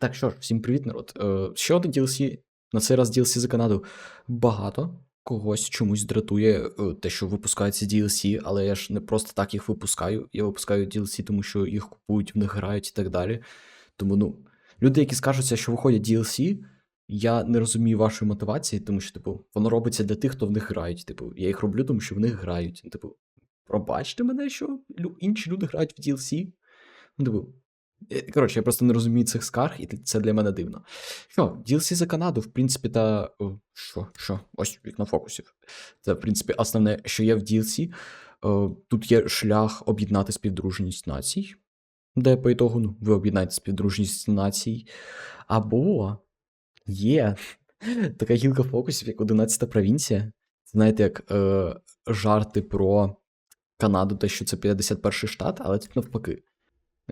Так що ж, всім привіт, народ. Е, ще один DLC, на цей раз DLC за Канаду. Багато когось чомусь дратує е, те, що випускаються DLC, але я ж не просто так їх випускаю. Я випускаю DLC, тому що їх купують, в них грають і так далі. Тому, ну, люди, які скажуться, що виходять DLC, я не розумію вашої мотивації, тому що, типу, воно робиться для тих, хто в них грають. Типу, я їх роблю, тому що в них грають. Ну, Типу, пробачте мене, що інші люди грають в DLC. Ну, типу, Коротше, я просто не розумію цих скарг, і це для мене дивно. Що, DLC за Канаду, в принципі, та. Що, що? Ось вікно фокусів. Це, в принципі, основне, що є в DLC. Е, Тут є шлях об'єднати співдружність націй, де по ітогу ну, ви об'єднаєте співдружність націй. Або є така гілка фокусів, як 11-та провінція. Знаєте, як е, жарти про Канаду, те, що це 51-й штат, але тут навпаки.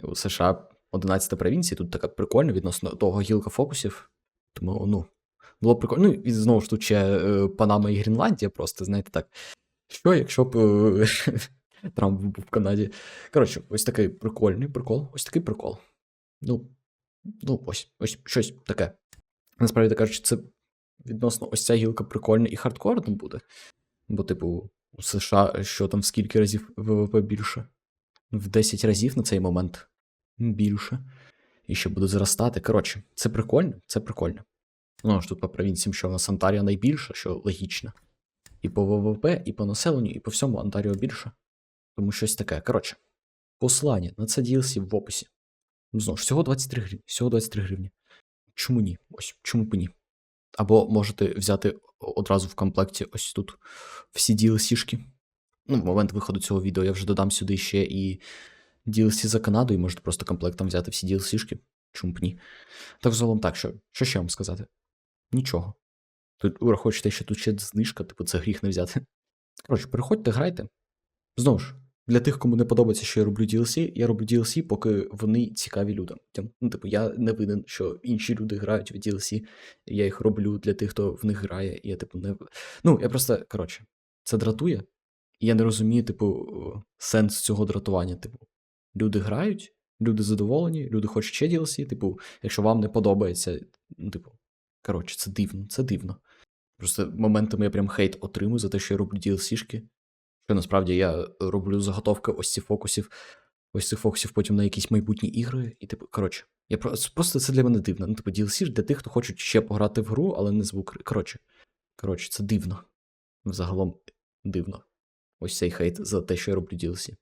У США 11 провінція, тут така прикольна відносно того гілка фокусів. Тому, ну, було б прикольно. Ну, і знову ж тут ще е, Панама і Гренландія, просто, знаєте, так. Що, якщо б е, Трамп був в Канаді? Коротше, ось такий прикольний прикол, ось такий прикол. Ну, ну ось, ось щось таке. Насправді кажучи, це відносно ось ця гілка прикольна і хардкорна буде. Бо, типу, у США що там в скільки разів ВВП більше? В 10 разів на цей момент більше. І ще буде зростати. Коротше, це прикольно, це прикольно. Ну ж тут по провінціям, що в нас Онтаріо найбільша, що логічно. І по ВВП, і по населенню, і по всьому Онтаріо більше. Тому щось таке. Коротше, послання на це DLC в описі. Ну, Знову ж, всього 23 гривні. Всього 23 гривні. Чому ні? Ось, чому б ні? Або можете взяти одразу в комплекті ось тут всі DLC-шки. Ну, в момент виходу цього відео я вже додам сюди ще і DLC за Канаду, і можете просто комплектом взяти всі DLC-шки. Чому б ні? Так взагалом так, що, що ще вам сказати? Нічого. Тут враховуючи те, що тут ще знижка, типу, це гріх не взяти. Коротше, переходьте, грайте. Знову ж, для тих, кому не подобається, що я роблю DLC, я роблю DLC, поки вони цікаві людям. Ну, типу, я не винен, що інші люди грають в DLC, я їх роблю для тих, хто в них грає, і я, типу, не. Ну, я просто, коротше, це дратує, і я не розумію, типу, сенс цього дратування. Типу, люди грають, люди задоволені, люди хочуть ще DLC, типу, якщо вам не подобається, ну, типу, коротше, це дивно, це дивно. Просто моментами я прям хейт отримую за те, що я роблю DLC-шки. Що насправді я роблю заготовки ось цих фокусів, ось цих фокусів потім на якісь майбутні ігри. І, типу, коротше, я просто, це для мене дивно. Ну, типу, DLC для тих, хто хочуть ще пограти в гру, але не звук. Коротше, коротше, це дивно. Загалом дивно. Ось цей хейт за те, що я роблю DLC.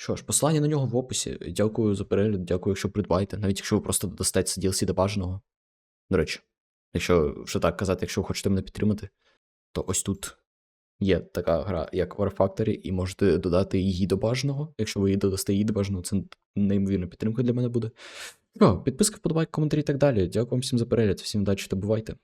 Що ж, посилання на нього в описі. Дякую за перегляд, дякую, якщо придбаєте, навіть якщо ви просто додасте це DLC до бажаного. До речі, якщо вже так казати, якщо ви хочете мене підтримати, то ось тут є така гра, як War Factory, і можете додати її до бажаного. Якщо ви її додасте її до бажаного, це неймовірна підтримка для мене буде. Підписка, вподобайки, коментарі і так далі. Дякую вам всім за перегляд, всім удачі та бувайте.